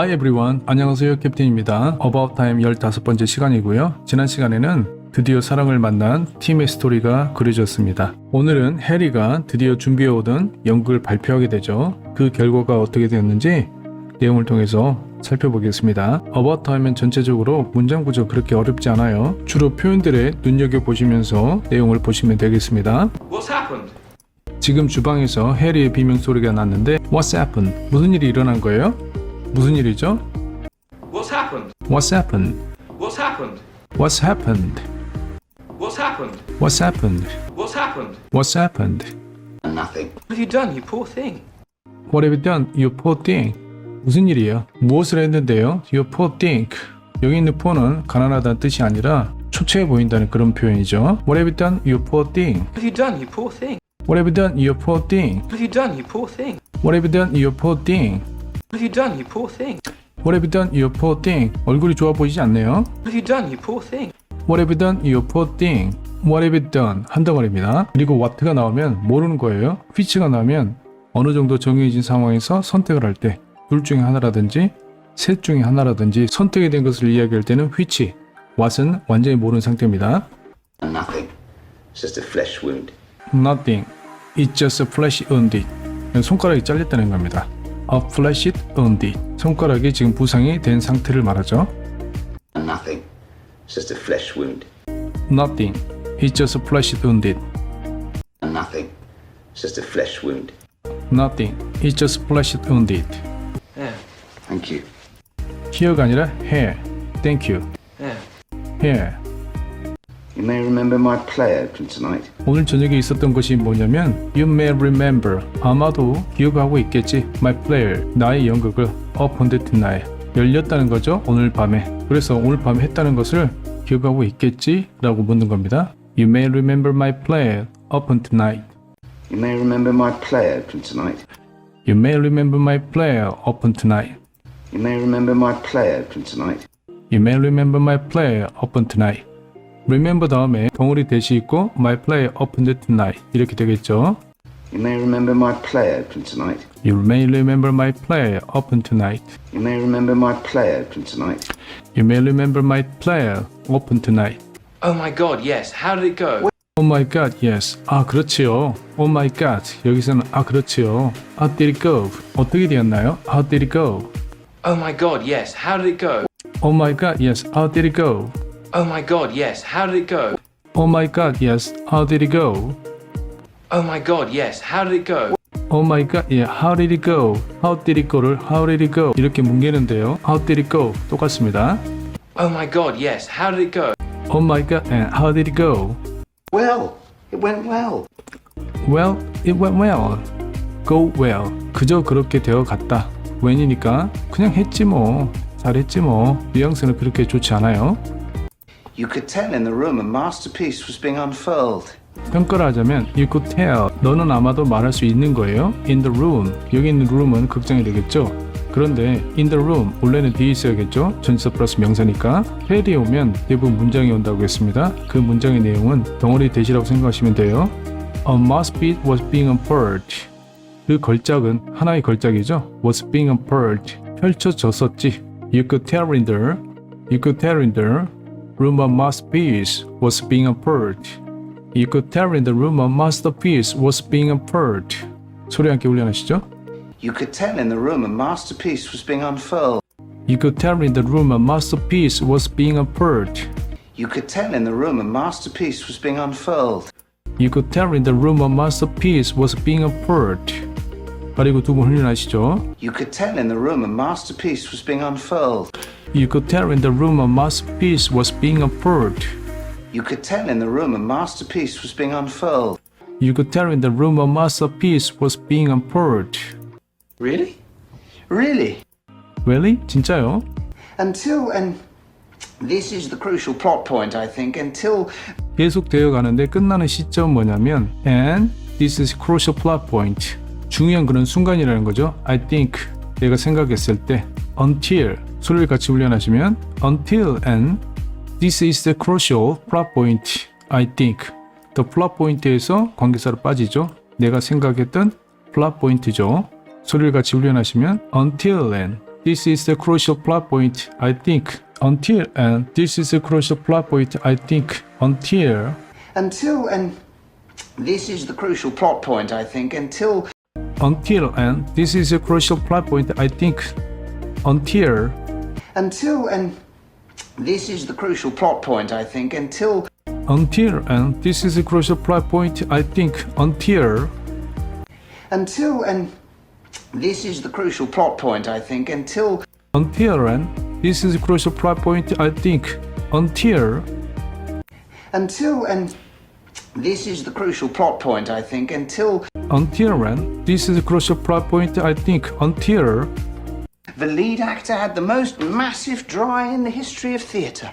Hi everyone. 안녕하세요. 캡틴입니다. About Time 15번째 시간이고요. 지난 시간에는 드디어 사랑을 만난 팀의 스토리가 그려졌습니다. 오늘은 해리가 드디어 준비해오던 연극을 발표하게 되죠. 그 결과가 어떻게 되었는지 내용을 통해서 살펴보겠습니다. About Time은 전체적으로 문장 구조 그렇게 어렵지 않아요. 주로 표현들에 눈여겨보시면서 내용을 보시면 되겠습니다. What's happened? 지금 주방에서 해리의 비명 소리가 났는데 What's happened? 무슨 일이 일어난 거예요? 무슨 일이죠? What's happened? What's happened? What's happened? What's happened? What's happened? What's happened? What's happened? What's happened? Nothing. What have you done, you poor thing? What have you done? You poor thing. 무슨 일이에요? 무엇을 했는데요? You poor thing. 여기 있는 poor는 가난하다는 뜻이 아니라 초췌해 보인다는 그런 표현이죠. What have you done? You poor thing. What have you done, you poor thing? What have you done? You poor thing. What have you done, you poor thing? What have you done? You poor thing. What have you done, you poor thing? What have you done? You poor thing. 얼굴이 좋아 보이지 않네요. What have you done, you poor thing? What have you done? You poor thing. What have you done? 한 덩어리입니다. 그리고 what가 나오면 모르는 거예요. which가 나오면 어느 정도 정해진 상황에서 선택을 할 때 둘 중에 하나라든지 셋 중에 하나라든지 선택이 된 것을 이야기할 때는 which, what은 완전히 모르는 상태입니다. Nothing. It's just a flesh wound. Nothing. It's just a flesh wound. 손가락이 잘렸다는 겁니다. A flesh wound. 손가락이 지금 부상이 된 상태를 말하죠. Nothing. It's just a flesh wound. Nothing. It's just a flesh wound. Nothing. It's just a flesh wound. Nothing. It's just flesh wounded. Yeah, Thank you. here가 아니라 here. Thank you. yeah. here. You may remember my player from tonight. 오늘 저녁에 있었던 것이 뭐냐면 You may remember. 아마도 기억하고 있겠지. My player. 나의 연극을 Upon the tonight. 열렸다는 거죠. 오늘 밤에. 그래서 오늘 밤에 했다는 것을 기억하고 있겠지? 라고 묻는 겁니다. You may remember my player upon tonight. You may remember my player from tonight. You may remember my player upon tonight. You may remember my player from tonight. You may remember my player upon tonight. Remember 다음에 덩어리 대시 있고 my player upon the tonight 이렇게 되겠죠. You may remember my player from tonight. You may remember my player upon tonight. You may remember my player from tonight. You may remember my player upon tonight. Oh my god, yes. How did it go? Oh my god, yes. 아, 그렇지요. Oh my god. 여기서는 아, 그렇지요. How did it go? 어떻게 되었나요? How did it go? Oh my god, yes. How did it go? Oh my god, yes. How did it go? Oh my god, yes. How did it go? Oh my god, yes. How did it go? Oh my god, yes. How did it go? Oh my god, yeah. How did it go? How did it go를 How did it go? 이렇게 뭉개는데요. How did it go? 똑같습니다. Oh my god, yes. How did it go? Oh my god, and how did it go? Well, it went well. Well, it went well. Go well. 그저 그렇게 되어 갔다. when이니까 그냥 했지 뭐. 잘했지 뭐. 뉘앙스는 그렇게 좋지 않아요. You could tell in the room a masterpiece was being unfurled. 평가를 하자면 you could tell 너는 아마도 말할 수 있는 거예요. in the room 여기 있는 room은 극장이 되겠죠. 그런데 in the room 원래는 뒤에 있어야겠죠. 전치사 플러스 명사니까 해리에 오면 대부분 문장이 온다고 했습니다. 그 문장의 내용은 덩어리 대시라고 생각하시면 돼요. A masterpiece was being unfurled. 그 걸작은 하나의 걸작이죠. was being unfurled. 펼쳐졌었지. You could tell in the You could tell in the room a masterpiece was being unfurled. You could tell in the room a masterpiece was being unfurled. 소리 함께 훈련하시죠. You could tell in the room a masterpiece was being unfurled. You could tell in the room a masterpiece was being unfurled. You could tell in the room a masterpiece was being unfurled. You could tell in the room a masterpiece was being unfurled. 그리고 두 번 훈련하시죠. You could tell in the room a masterpiece was being unfurled. You could tell in the room a masterpiece was being unfurled. You could tell in the room a masterpiece was being unfurled. You could tell in the room a masterpiece was being unfurled. Really? Really? Really? 진짜요? Until, and this is the crucial plot point, I think, until 계속 되어 가는데 끝나는 시점 뭐냐면 and this is crucial plot point 중요한 그런 순간이라는 거죠 I think 내가 생각했을 때 until 소리를 같이 훈련하시면 until and this is the crucial plot point I think the plot point에서 관계사로 빠지죠 내가 생각했던 plot point죠 소리를 같이 훈련하시면 until and this is the crucial plot point, I think. Until and this is the crucial plot point, I think. Until Until, and this is the crucial plot point, I think, until until and this is a crucial plot point, I think. Until Until, and this is the crucial plot point, I think, until until and this is a crucial plot point, I think. Until until, and this is the crucial plot point, I think, until until and this is a crucial plot point, I think. Until until, and this is the crucial plot point, I think, until until and this is a crucial plot point, I think. Until the lead actor had the most massive dry in the history of theatre.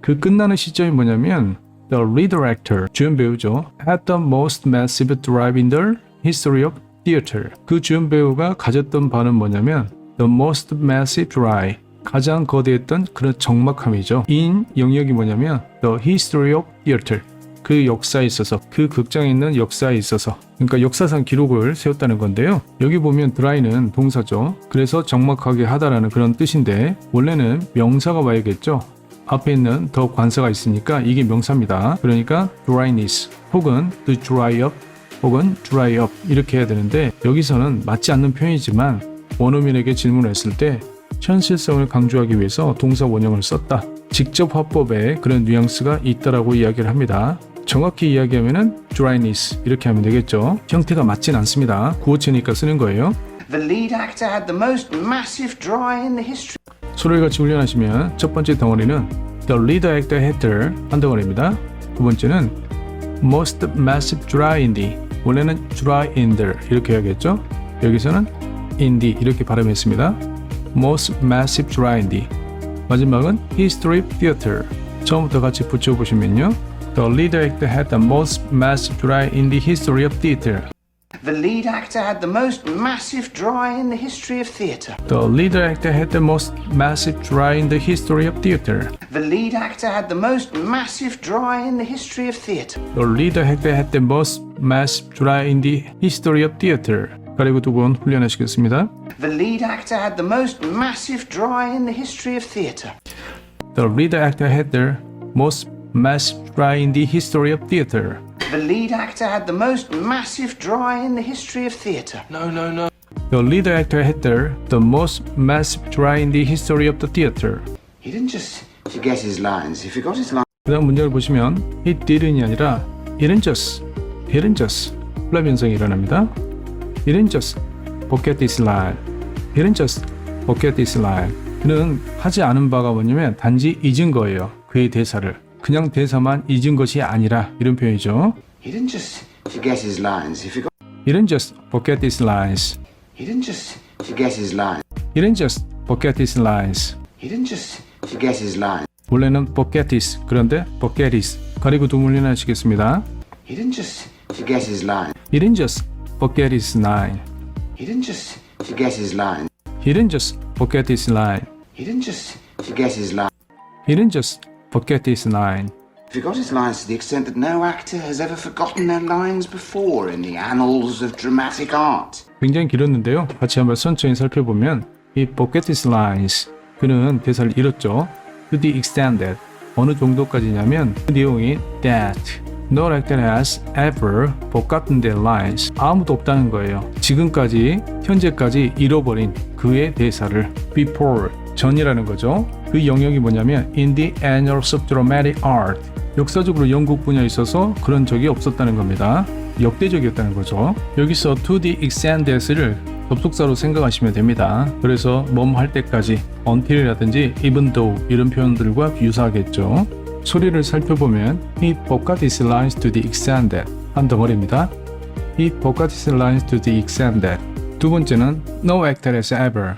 그 끝나는 시점이 뭐냐면 The leader actor, 주연 배우죠. had the most massive drive in the history of theater. 그 주연 배우가 가졌던 바는 뭐냐면 The most massive drive. 가장 거대했던 그런 적막함이죠. in 영역이 뭐냐면 The history of theater. 그 역사에 있어서 그 극장에 있는 역사에 있어서 그러니까 역사상 기록을 세웠다는 건데요. 여기 보면 드라이는 동사죠. 그래서 적막하게 하다라는 그런 뜻인데 원래는 명사가 와야겠죠. 앞에 있는 더 관사가 있으니까 이게 명사입니다. 그러니까 dryness 혹은 to dry up 혹은 dry up 이렇게 해야 되는데 여기서는 맞지 않는 표현이지만 원어민에게 질문을 했을 때 현실성을 강조하기 위해서 동사 원형을 썼다. 직접 화법에 그런 뉘앙스가 있다라고 이야기를 합니다. 정확히 이야기하면은 dryness 이렇게 하면 되겠죠. 형태가 맞진 않습니다. 구어체니까 쓰는 거예요. The lead actor had the most massive dry in the history. 소리를 같이 훈련하시면 첫 번째 덩어리는 The leader actor header 한 덩어리입니다. 두 번째는 Most massive dry in the 원래는 dry in the 이렇게 해야겠죠. 여기서는 in the 이렇게 발음했습니다. Most massive dry in the 마지막은 History theater 처음부터 같이 붙여보시면요. The leader actor had the most massive dry in the history of theater. The lead actor had the most massive dry in the history of theatre. The leader actor had the most massive dry in the history of theater. The lead actor had the most massive dry in the history of theatre. The leader actor had the most massive dry in the history of theater. 가리고 두 번 훈련하시겠습니다. The lead actor had the most massive dry in the history of theatre. The leader actor had the most massive dry in the history of theater. The lead actor had the most massive dry in the history of theatre. No, no, no. The leader actor had the, the most massive dry in the history of the theater. He didn't just forget his lines, he forgot his lines. 그 다음 문장을 보시면 he didn't이 아니라 he didn't just, he didn't just 플랍 현상이 일어납니다. he didn't just forget this line. he didn't just forget this line. 그는 하지 않은 바가 뭐냐면 단지 잊은 거예요. 그의 대사를. 그냥 대사만 잊은 것이 아니라 이런 표현이죠. He didn't just forget his lines, he forgot. he didn't just forget these lines. He didn't just forget his lines. he didn't just forget these lines. He didn't just forget his lines. 원래는 forget this 그런데 forget this 가리고 두 문련 하시겠습니다. He didn't just forget his lines. he didn't just forget his line. He didn't just forget his lines. he didn't just forget his line. He didn't just forget his lines. he didn't just forget his line. Forgot his lines to the extent that no actor has ever forgotten their lines before in the annals of dramatic art. 굉장히 길었는데요. 같이 한번 천천히 살펴보면 he forget his lines. 그는 대사를 잃었죠. To the extent that 어느 정도까지냐면 그 내용이 that no actor has ever forgotten their lines. 아무도 없다는 거예요. 지금까지 현재까지 잃어버린 그의 대사를 before 전이라는 거죠. 그 영역이 뭐냐면 in the annals of dramatic art. 역사적으로 연극 분야에 있어서 그런 적이 없었다는 겁니다. 역대적이었다는 거죠. 여기서 to the extent that을 접속사로 생각하시면 됩니다. 그래서 몸할 때까지 until이라든지 even though 이런 표현들과 유사하겠죠. 소리를 살펴보면 he forgot his lines to the extent that 한 덩어리입니다. he forgot his lines to the extent that 두 번째는 no actor has ever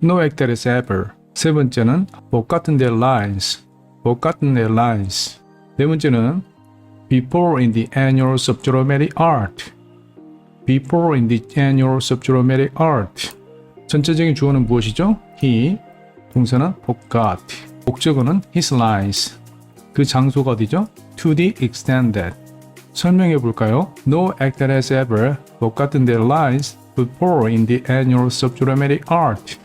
no actor has ever 세 번째는 forgotten their lines forgotten their lines 네 번째는 before in the annuals of dramatic art before in the annuals of dramatic art 전체적인 주어는 무엇이죠? he 동사는 forgot 목적어는 his lines 그 장소가 어디죠? to the extent that 설명해 볼까요? No actor has ever forgotten their lines before in the annuals of dramatic art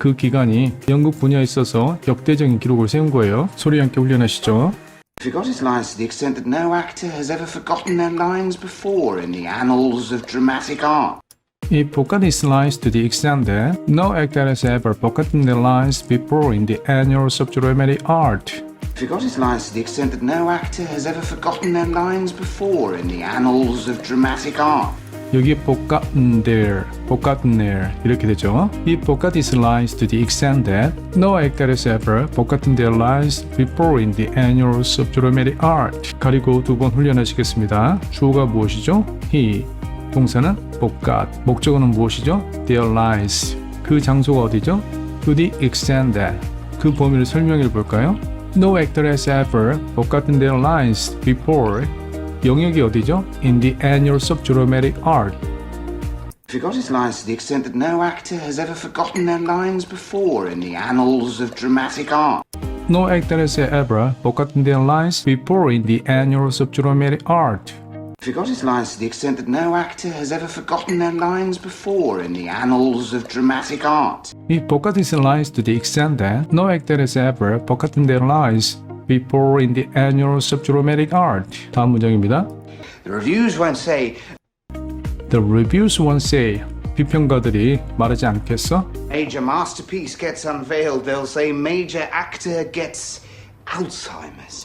그 기간이 연극 분야에 있어서 역대적인 기록을 세운 거예요. 소리 함께 훈련하시죠. Forgot his lines to the extent that no actor has ever forgotten their lines before in the annals of dramatic art. He forgot his lines to the extent that no actor has ever forgotten their lines before in the annals of dramatic art. Forgot his lines to the extent that no actor has ever forgotten their lines before in the annals of dramatic art. 여기 forgotten their, forgotten their 이렇게 되죠. He forgot his lines to the extent that no actor has ever forgotten their lines before in the annals of dramatic art. 가리고 두 번 훈련하시겠습니다. 주어가 무엇이죠? He. 동사는 forgot. 목적어는 무엇이죠? Their lines. 그 장소가 어디죠? To the extent that. 그 범위를 설명해 볼까요? No actor has ever forgotten their lines before 영역이 어디죠? In the annals of dramatic art. Forgot his lines to the extent that no actor has ever forgotten their lines before in the annals of dramatic art. No actor has ever forgotten their lines before in the annals of dramatic art. Forgot his lines to the extent that no actor has ever forgotten their lines before in the annals of dramatic art. He forgot his lines to the extent that no actor has ever forgotten their lines before in the annals of dramatic art. 다음 문장입니다. The reviews won't say The reviews won't say 비평가들이 말하지 않겠어? major masterpiece gets unveiled. They'll say major actor gets Alzheimer's.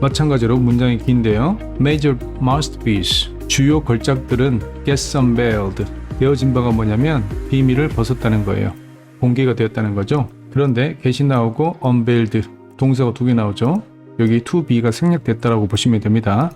마찬가지로 문장이 긴데요. Major masterpiece 주요 걸작들은 get unveiled 되어진 바가 뭐냐면 비밀을 벗었다는 거예요. 공개가 되었다는 거죠. 그런데 get이 나오고 unveiled 동사가 두 개 나오죠. 여기 to be가 생략됐다라고 보시면 됩니다.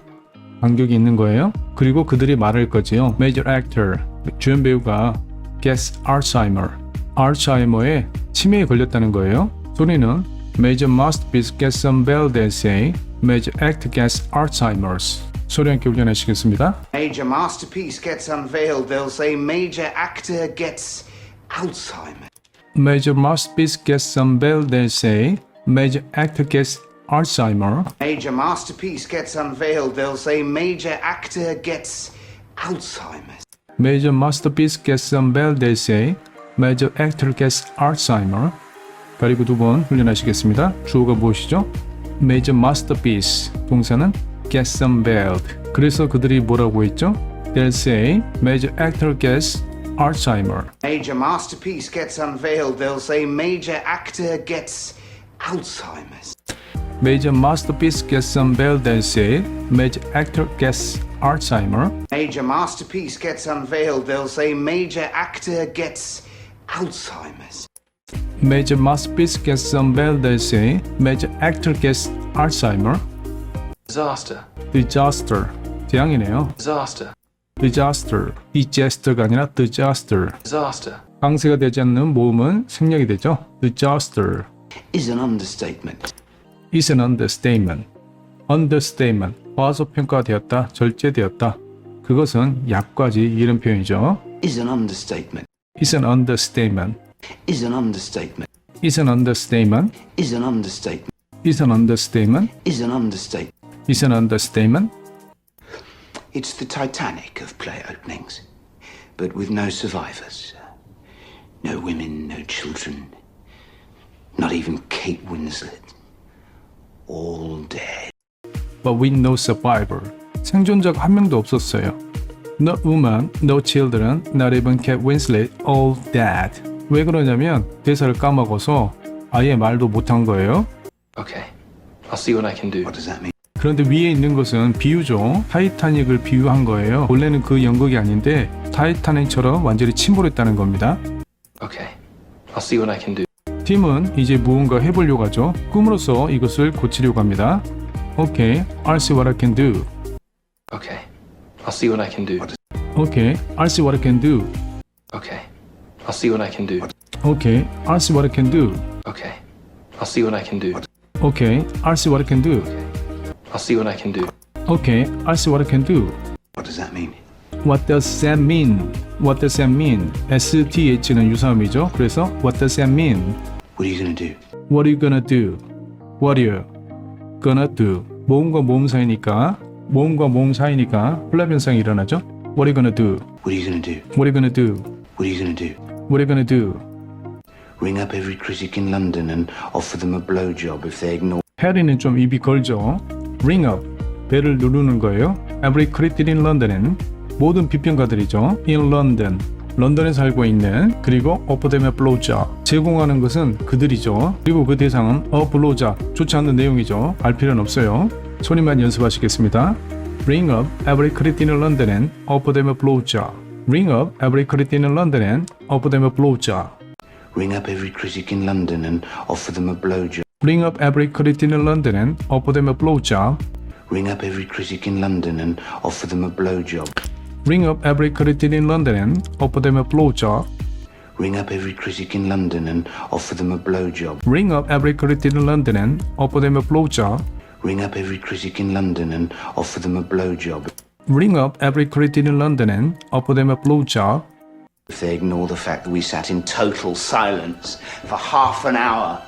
간격이 있는 거예요. 그리고 그들이 말할 거지요. Major actor 주연 배우가 gets Alzheimer 알츠하이머에 치매에 걸렸다는 거예요. 소리는 Major masterpiece gets unveiled they say Major actor gets Alzheimer's 소리 함께 훈련하시겠습니다. Major masterpiece gets unveiled. They'll say major actor gets Alzheimer's. Major masterpiece gets unveiled they say Major actor gets Alzheimer Major masterpiece gets unveiled. They'll say major actor gets Alzheimer's. Major masterpiece gets unveiled they say Major actor gets Alzheimer 그리고 두 번 훈련하시겠습니다. 주어가 무엇이죠? Major masterpiece 동사는 gets unveiled 그래서 그들이 뭐라고 했죠? They'll say Major actor gets Alzheimer Major masterpiece gets unveiled. They'll say major actor gets Alzheimer's. Major masterpiece gets unveiled they say Major actor gets Alzheimer Major masterpiece gets unveiled. They'll say major actor gets Alzheimer's. Major masterpiece gets unveiled they say Major actor gets Alzheimer Disaster. Disaster 재앙이네요 Disaster. Disaster Disaster가 아니라 Disaster Disaster. 강세가 되지 않는 모음은 생략이 되죠 Disaster Is an understatement. is an understatement understatement 과소평가되었다 절제되었다 그것은 약과지 이런 표현이죠 Is an understatement. is an understatement Is an understatement. is an understatement Is an understatement. is an understatement Is an understatement. is an understatement It's the Titanic of play openings, but with no survivors. No women, no children. Not even Kate Winslet. All dead. but with no survivor 생존자가 한 명도 없었어요 no woman, no children, not even Kate Winslet, all dead 왜 그러냐면 대사를 까먹어서 아예 말도 못한 거예요 Okay. I'll see what I can do. What does that mean? 그런데 위에 있는 것은 비유죠. 타이타닉을 비유한 거예요. 원래는 그 연극이 아닌데 타이타닉처럼 완전히 침몰했다는 겁니다. Okay. I'll see what I can do. 팀은 이제 무언가 해보려고 하죠. 꿈으로써 이것을 고치려고 합니다. 오케이, I'll see what I can do. Okay. I'll see what I can do. 오케이, I'll see what I can do. Okay. I'll see what I can do. 오케이, I'll see what I can do. Okay. I'll see what I can do. 오케이, I'll see what I can do. I'll see what I can do. 오케이, I'll see what I can do. What does that mean? What does that mean? What does that mean? STH는 유사음이죠. 그래서 What does that mean? What are you gonna do? What are you gonna do? What are you gonna do? 모음과 모음 사이니까 모음과 모음 사이니까 플랍 현상이 일어나죠. What are you gonna do? What are you gonna do? What are you gonna do? What are you gonna do? What are you gonna do? Ring up every critic in London and offer them a blowjob if they ignore 해리는 좀 입이 걸죠. ring up, 벨을 누르는 거예요. Every critic in London은 모든 비평가들이죠. in London, 런던에 살고 있는 그리고 a blowjob, 제공하는 것은 그들이죠. 그리고 그 대상은 a blowjob, 좋지 않는 내용이죠. 알 필요는 없어요. 소리만 연습하시겠습니다. ring up every critic in London and offer them a blowjob. ring up every critic in London and offer them a blowjob. ring up every critic in London and offer them a blowjob. ring up every critic in London and offer them a blowjob. Ring up every critic in London and offer them a blowjob. Ring up every critic in London and offer them a blowjob. Ring up every critic in London and offer them a blowjob. ring up every critic in London and offer them a blowjob. Ring up every critic in London and offer them a blowjob. ring up every critic in London and offer them a blowjob. If they ignore the fact that we sat in total silence for half an hour,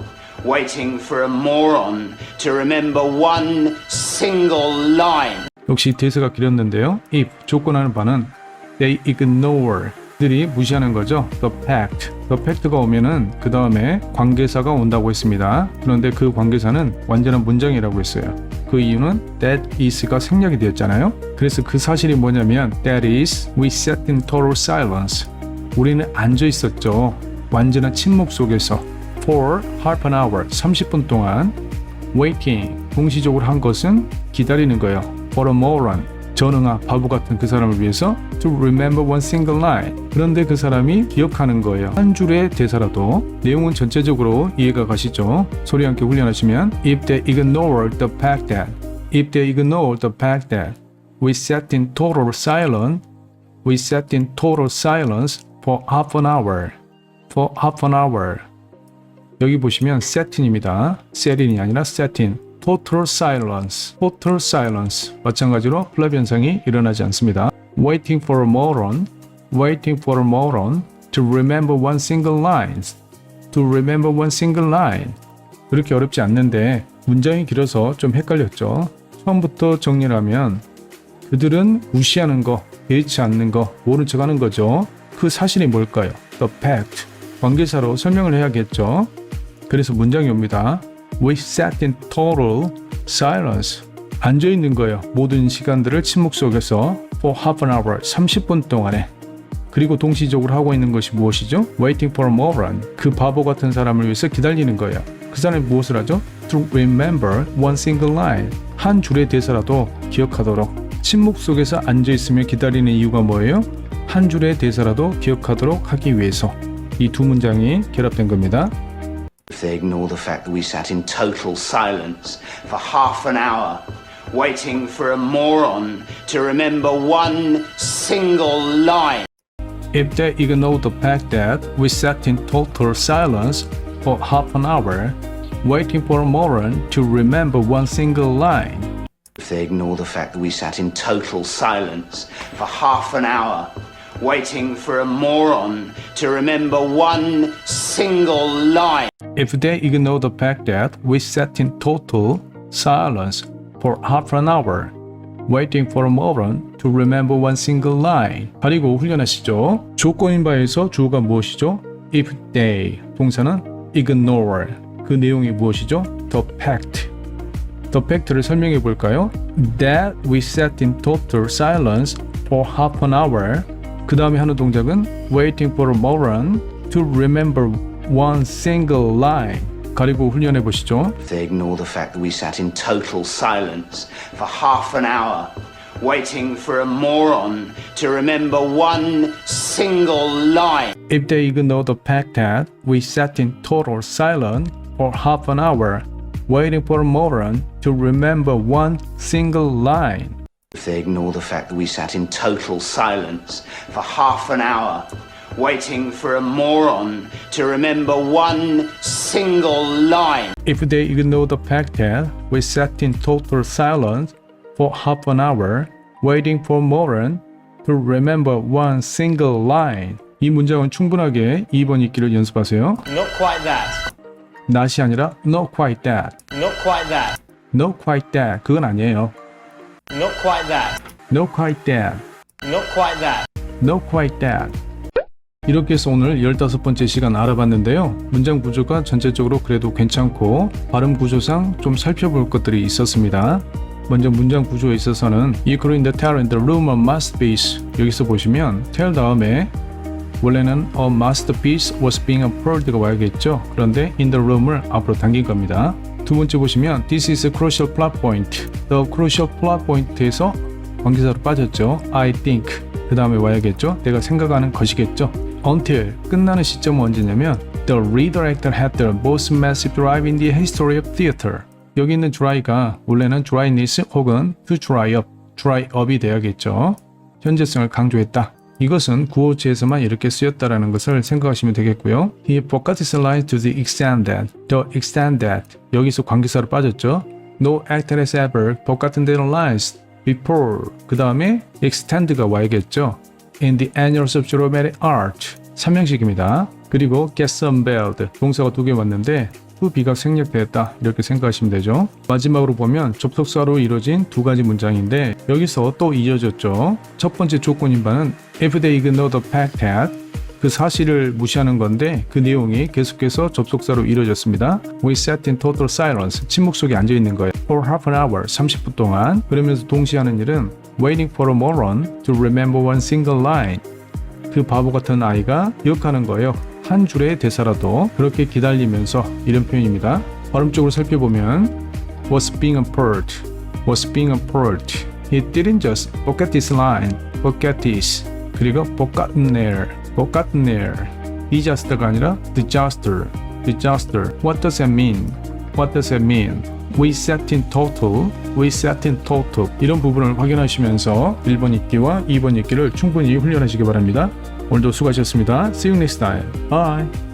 waiting for a moron to remember one single line. 역시 대사가 길었는데요. if 조건하는 바는 they ignore 들이 무시하는 거죠. the fact. the fact가 오면은 그 다음에 관계사가 온다고 했습니다. 그런데 그 관계사는 완전한 문장이라고 했어요. 그 이유는 that is가 생략이 되었잖아요. 그래서 그 사실이 뭐냐면 that is we sat in total silence. 우리는 앉아 있었죠. 완전한 침묵 속에서 for half an hour 30분 동안 waiting 동시적으로 한 것은 기다리는 거예요. For a moron 전응아 바보 같은 그 사람을 위해서 to remember one single line 그런데 그 사람이 기억하는 거예요. 한 줄의 대사라도 내용은 전체적으로 이해가 가시죠. 소리 함께 훈련하시면 if they ignore the fact that if they ignore the fact that we sat in total silence we sat in total silence for half an hour for half an hour 여기 보시면 set인입니다. set인이 아니라 set인. Total silence. total silence. 마찬가지로 플랍 현상이 일어나지 않습니다. waiting for a moron. waiting for a moron to remember one single line. to remember one single line. 그렇게 어렵지 않는데 문장이 길어서 좀 헷갈렸죠. 처음부터 정리를 하면 그들은 무시하는 거, 개의치 않는 거, 모른 척 하는 거죠. 그 사실이 뭘까요? The fact. 관계사로 설명을 해야겠죠. 그래서 문장이 옵니다. We sat in total silence. 앉아 있는 거예요. 모든 시간들을 침묵 속에서 for half an hour, 30분 동안에. 그리고 동시적으로 하고 있는 것이 무엇이죠? Waiting for a moron. 그 바보 같은 사람을 위해서 기다리는 거예요. 그 사람이 무엇을 하죠? To remember one single line. 한 줄의 대사라도 기억하도록. 침묵 속에서 앉아 있으며 기다리는 이유가 뭐예요? 한 줄의 대사라도 기억하도록 하기 위해서. 이 두 문장이 결합된 겁니다. If they ignore the fact that we sat in total silence for half an hour, waiting for a moron to remember one single line. If they ignore the fact that we sat in total silence for half an hour, waiting for a moron to remember one single line. If they ignore the fact that we sat in total silence for half an hour, waiting for a moron to remember one single line. If they ignore the fact that we sat in total silence for half an hour, waiting for a moron to remember one single line. 가리고 훈련하시죠. 조건인 바에서 주어가 무엇이죠? If they 동사는 ignore 그 내용이 무엇이죠? The fact. The fact를 설명해 볼까요? That we sat in total silence for half an hour. 그 다음에 하는 동작은 waiting for a moron to remember one single line. 가리고 훈련해 보시죠. If they ignore the fact that we sat in total silence for half an hour, waiting for a moron to remember one single line. If they ignore the fact that we sat in total silence for half an hour, waiting for a moron to remember one single line. If they ignore the fact that we sat in total silence for half an hour, waiting for a moron to remember one single line. If they ignore the fact that we sat in total silence for half an hour, waiting for a moron to remember one single line. 이 문장은 충분하게 2번 읽기를 연습하세요. Not quite that. not이 아니라 not quite that. Not quite that. not quite that. 그건 아니에요. Not quite that. not quite that. Not quite that. not quite that. 이렇게 해서 오늘 15번째 시간 알아봤는데요. 문장 구조가 전체적으로 그래도 괜찮고 발음 구조상 좀 살펴볼 것들이 있었습니다. 먼저 문장 구조에 있어서는 Including the tale in the room of masterpiece 여기서 보시면 tell 다음에 원래는 a masterpiece was being unfurled가 와야겠죠. 그런데 in the room을 앞으로 당긴 겁니다. 두 번째 보시면 this is a crucial plot point. the crucial plot point에서 관계사로 빠졌죠. I think 그 다음에 와야겠죠. 내가 생각하는 것이겠죠. until 끝나는 시점은 언제냐면 the redirector had the most massive drive in the history of theater. 여기 있는 dry가 원래는 dryness 혹은 to dry up, dry up이 돼야겠죠. 현재성을 강조했다. 이것은 구호체에서만 이렇게 쓰였다라는 것을 생각하시면 되겠고요. He his line to the extent that, the extent that 여기서 관계사로 빠졌죠. No actor has ever forgotten their lines before. 그 다음에 extend가 와야겠죠. In the annals of dramatic art. 삼형식입니다. 그리고 get unveiled. 동사가 두 개 왔는데 후 비가 생략되었다 이렇게 생각하시면 되죠. 마지막으로 보면 접속사로 이루어진 두 가지 문장인데 여기서 또 이어졌죠. 첫 번째 조건인 바는 if they ignore the fact that 그 사실을 무시하는 건데 그 내용이 계속해서 접속사로 이루어졌습니다. We sat in total silence. 침묵 속에 앉아 있는 거예요. For half an hour, 30분 동안. 그러면서 동시에 하는 일은 waiting for a moron to remember one single line. 그 바보 같은 아이가 기억하는 거예요. 한 줄의 대사라도 그렇게 기다리면서 이런 표현입니다. 발음적으로 살펴보면 was being unfurled, was being unfurled. He didn't just forget this line, forget this. 그리고 forgotten there, forgotten there. disaster가 아니라 disaster, disaster. What does that mean? What does that mean? We sat in total, we sat in total. 이런 부분을 확인하시면서 1번 읽기와 2번 읽기를 충분히 훈련하시기 바랍니다. 오늘도 수고하셨습니다. See you next time. Bye.